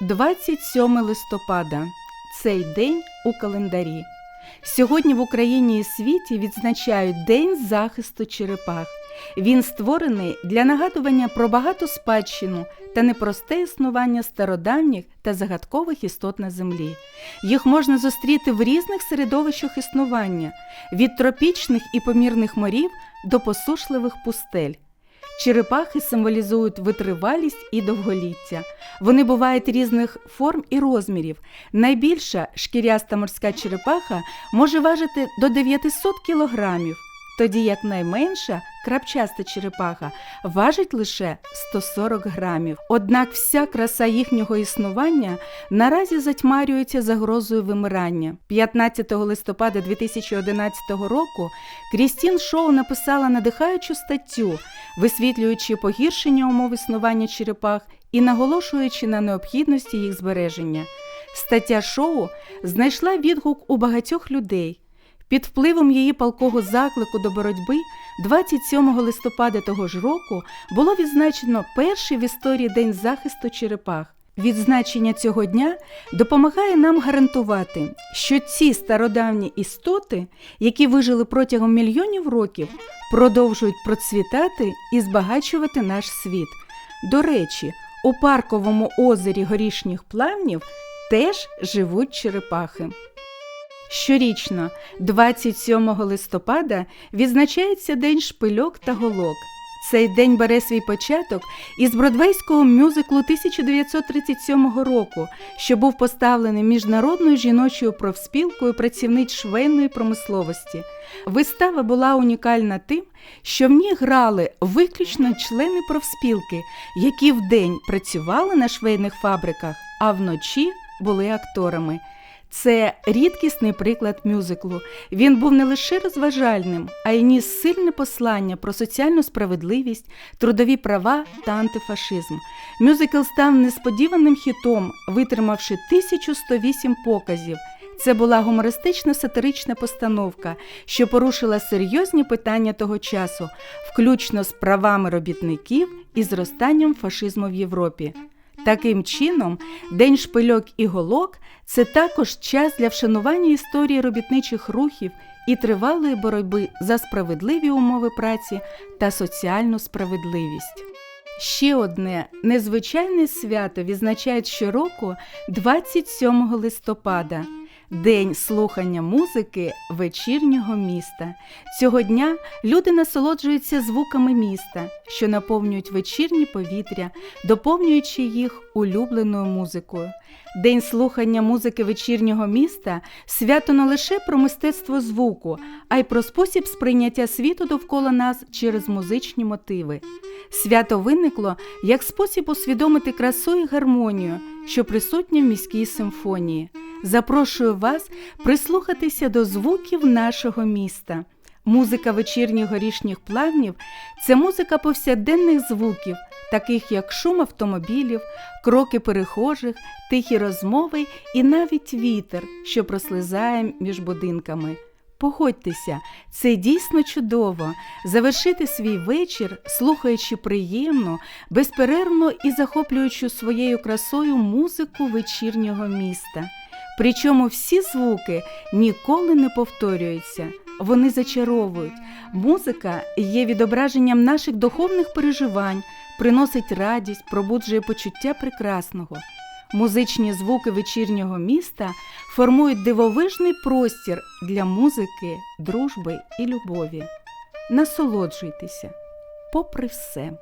27 листопада. Цей день у календарі. Сьогодні в Україні і світі відзначають День захисту черепах. Він створений для нагадування про багату спадщину та непросте існування стародавніх та загадкових істот на землі. Їх можна зустріти в різних середовищах існування від тропічних і помірних морів до посушливих пустель. Черепахи символізують витривалість і довголіття. Вони бувають різних форм і розмірів. Найбільша шкіряста морська черепаха може важити до 900 кілограмів, тоді як найменша крапчаста черепаха важить лише 140 грамів. Однак вся краса їхнього існування наразі затьмарюється загрозою вимирання. 15 листопада 2011 року Крістін Шоу написала надихаючу статтю, висвітлюючи погіршення умов існування черепах і наголошуючи на необхідності їх збереження. Стаття шоу знайшла відгук у багатьох людей. Під впливом її палкого заклику до боротьби 27 листопада того ж року було відзначено перший в історії День захисту черепах. Відзначення цього дня допомагає нам гарантувати, що ці стародавні істоти, які вижили протягом мільйонів років, продовжують процвітати і збагачувати наш світ. До речі, у парковому озері горішніх плавнів теж живуть черепахи. Щорічно, 27 листопада, відзначається День шпильок та голок. Цей день бере свій початок із бродвейського мюзиклу 1937 року, що був поставлений міжнародною жіночою профспілкою працівниць швейної промисловості. Вистава була унікальна тим, що в ній грали виключно члени профспілки, які вдень працювали на швейних фабриках, а вночі були акторами. Це рідкісний приклад мюзиклу. Він був не лише розважальним, а й ніс сильне послання про соціальну справедливість, трудові права та антифашизм. Мюзикл став несподіваним хітом, витримавши 1108 показів. Це була гумористична сатирична постановка, що порушила серйозні питання того часу, включно з правами робітників і зростанням фашизму в Європі. Таким чином, День шпильок і голок це також час для вшанування історії робітничих рухів і тривалої боротьби за справедливі умови праці та соціальну справедливість. Ще одне незвичайне свято відзначають щороку 27 листопада. День слухання музики вечірнього міста. Цього дня люди насолоджуються звуками міста, що наповнюють вечірні повітря, доповнюючи їх улюбленою музикою. День слухання музики вечірнього міста свято не лише про мистецтво звуку, а й про спосіб сприйняття світу довкола нас через музичні мотиви. Свято виникло як спосіб усвідомити красу і гармонію, що присутні в міській симфонії. Запрошую вас прислухатися до звуків нашого міста. Музика вечірніх горішніх плавнів це музика повсякденних звуків, таких як шум автомобілів, кроки перехожих, тихі розмови і навіть вітер, що прослизає між будинками. Погодьтеся, це дійсно чудово завершити свій вечір, слухаючи приємну, безперервну і захоплюючи своєю красою музику вечірнього міста. Причому всі звуки ніколи не повторюються, вони зачаровують. Музика є відображенням наших духовних переживань, приносить радість, пробуджує почуття прекрасного. Музичні звуки вечірнього міста формують дивовижний простір для музики, дружби і любові. Насолоджуйтеся, попри все.